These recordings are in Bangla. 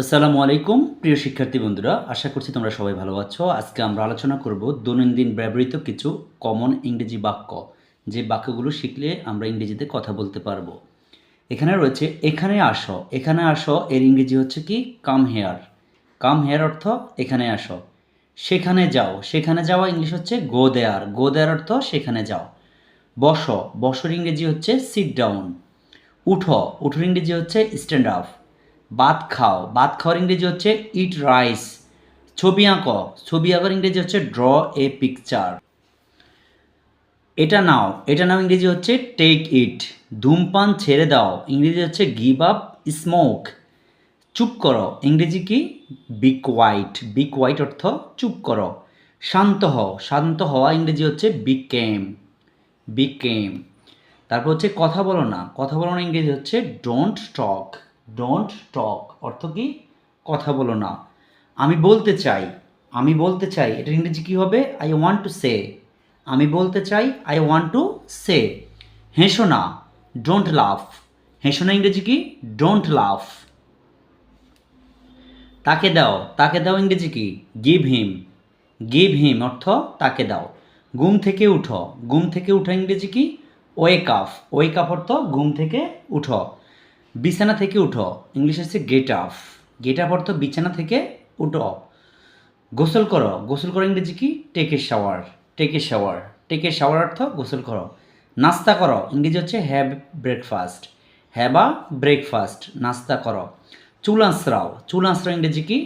আসসালামু আলাইকুম, প্রিয় শিক্ষার্থী বন্ধুরা। আশা করছি তোমরা সবাই ভালো আছো। আজকে আমরা আলোচনা করব দৈনন্দিন ব্যবহৃত কিছু কমন ইংরেজি বাক্য, যে বাক্যগুলো শিখলে আমরা ইংরেজিতে কথা বলতে পারব। এখানে রয়েছে, এখানে আসো। এখানে আসো, এর ইংরেজি হচ্ছে কি? কাম হেয়ার কাম হেয়ার অর্থ, এখানে আসো। সেখানে যাও। সেখানে যাওয়া ইংলিশ হচ্ছে গো দেয়ার গো দেয়ার অর্থ, সেখানে যাও। বসো। বসর ইংরেজি হচ্ছে সিট ডাউন উঠো। উঠোর ইংরেজি হচ্ছে স্ট্যান্ড আপ ভাত খাও। ভাত খাওয়ার ইংরেজি হচ্ছে ইট রাইস ছবি আঁকো। ছবি আঁকার ইংরেজি হচ্ছে ড্র এ পিকচার এটা নাও। এটা নাও ইংরেজি হচ্ছে টেক ইট ধূমপান ছেড়ে দাও। ইংরেজি হচ্ছে গিভ আপ স্মোক চুপ করো। ইংরেজি কি? বি কোয়াইট বি কোয়াইট অর্থ চুপ করো। শান্ত হও। শান্ত হওয়া ইংরেজি হচ্ছে বি কেম বি কেম তারপর হচ্ছে কথা বলো না। কথা বলো না ইংরেজি হচ্ছে ডোন্ট টক ডোন্ট টক অর্থ কি? কথা বলো না। আমি বলতে চাই, আমি বলতে চাই, এটা ইংরেজি কি হবে? আই ওয়ান্ট টু সে আমি বলতে চাই আই ওয়ান্ট টু সে হেসো না ডোন্ট লাফ হেসো না ইংরেজি কি? ডোন্ট লাফ তাকে দাও তাকে দাও ইংরেজি কি? গিভ হিম গিভ হিম অর্থ তাকে দাও। ঘুম থেকে উঠো। ঘুম থেকে উঠো ইংরেজি কি? ওয়েক আপ ওয়েক আপ অর্থ ঘুম থেকে উঠো। বিছানা থেকে উঠো। ইংলিশ হচ্ছে গেট আপ গেট আপ অর্থ বিছানা থেকে উঠো। গোসল করো। গোসল করো ইংরেজি কি? Take shower take shower take shower অর্থ গোসল করো। নাস্তা করো। ইংরেজি হচ্ছে have breakfast have a breakfast নাস্তা করো। চুল আঁচড়াও। চুল আঁচড়াও ইংরেজি কি?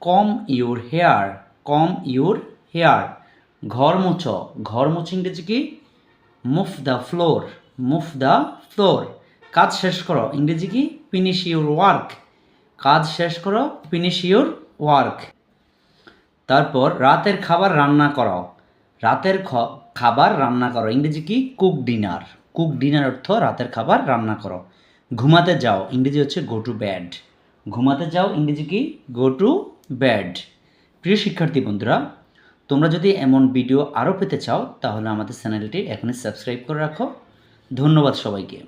Comb your hair comb your hair ঘর মুছো। ঘর মুছো ইংরেজি কি? Mop the floor mop the floor কাজ শেষ করো। ইংরেজি কি? ফিনিশ ইউর ওয়ার্ক কাজ শেষ করো ফিনিশ ইউর ওয়ার্ক তারপর রাতের খাবার রান্না করো। রাতের খাবার রান্না করো। ইংরেজি কি? কুক ডিনার কুক ডিনার অর্থ রাতের খাবার রান্না করো। ঘুমাতে যাও। ইংরেজি হচ্ছে গো টু ব্যাড ঘুমাতে যাও। ইংরেজি কি? গো টু ব্যাড প্রিয় শিক্ষার্থী বন্ধুরা, তোমরা যদি এমন ভিডিও আরও পেতে চাও, তাহলে আমাদের চ্যানেলটি এখনই সাবস্ক্রাইব করে রাখো। ধন্যবাদ সবাইকে।